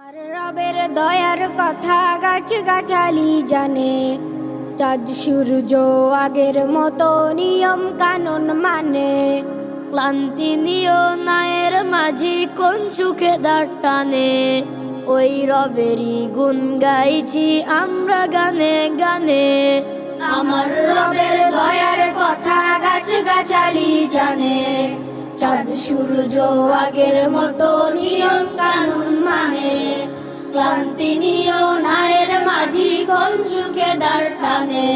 আমার রবের দয়ার কথা গাছ গাছালি জানে। চাঁদ, সূর্য আগের মতো নিয়ম কানুন মানে। ক্লান্তি নিও নায়ের মাঝি কোন সুখে দাঁড় টানে। ওই রবেরই গুণ গাইছি আমরা গানে গানে। আমার রবের দয়ার কথা গাছ গাছালি জানে। চাঁদ সূর্য আগের মতো নিয়ম কানুন মানে। ক্লান্তি নিয় নায়ের মাঝি কোন সুখে দাঁড় টানে।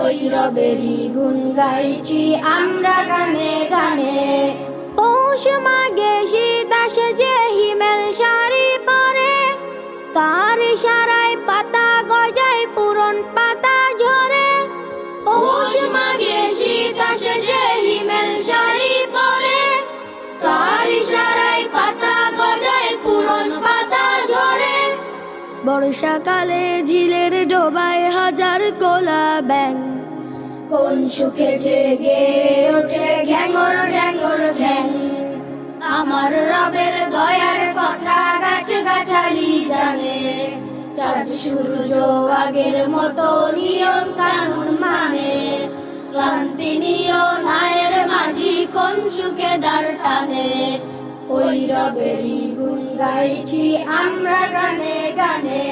ওই রবেরই গুণ গাইছি আমরা গানে গানে। পৌষ মাগে শীত আসে যে বর্ষাকালে ঝিলের ডোবায় হাজার কোলা ব্যাং কোন সুখে জেগে ওঠে ঘ্যাঙর ঘ্যাঙর, ঘ্যাং। আমার রবের দয়ার কথা গাছ গাছালি জানে। চাঁদ সূর্য আগের মতো নিয়ম কানুন মানে। ক্লান্তি নিয় নায়ের মাঝি কোন সুখে দাঁড় টানে। ওই রবেরই গুণ গাইছি আমরা গানে গানে।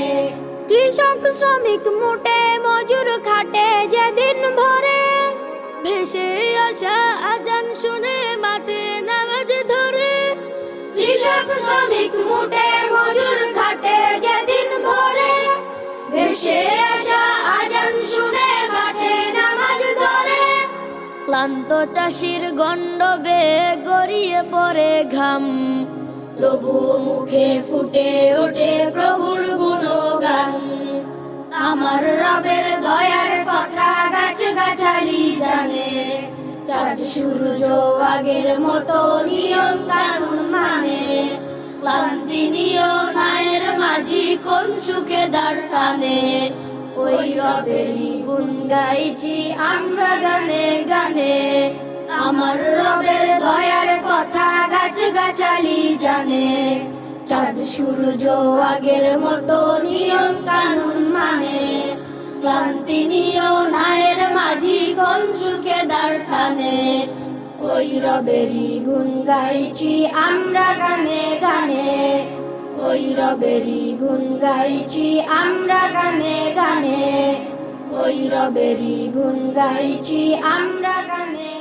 কৃষক শ্রমিক মোটে মজুর খাটে যেদিন ভরে। ভেসে আসা আজান শুনে মাঠে নামাজ ধরে। কৃষক শ্রমিক মুটে মজুর খাটে যেদিন ভরে। ভেসে আসা আজান শুনে মাঠে নামাজ ধরে। ক্লান্ত চাষির গণ্ডবে গড়িয়ে পড়ে ঘাম। তবু মুখে ফুটে ওঠে প্রভুর গুণগান। আমার রবের দয়ার কথা গাছ গাছালি জানে। চাঁদ, সূর্য, আগের মতো নিয়ম কানুন মানে। ক্লান্তি নিয় নায়ের মাঝি, কোন সুখে দাঁড় টানে। ওই রবেরই গুণ গাইছি আমরা গানে গানে। আমার রবের দয়ার গাছ গাছালি জানে। চাঁদ, সূর্য, আগের মতো নিয়ম কানুন মানে। ক্লান্তি নিয় নায়ের মাঝি কোন সুখে দাঁড় টানে। ওই রবেরই গুণ গাইছি আমরা গানে গানে। ওই রবেরই গুণ গাইছি আমরা গানে গানে। ওই রবেরই গুণ গাইছি আমরা গানে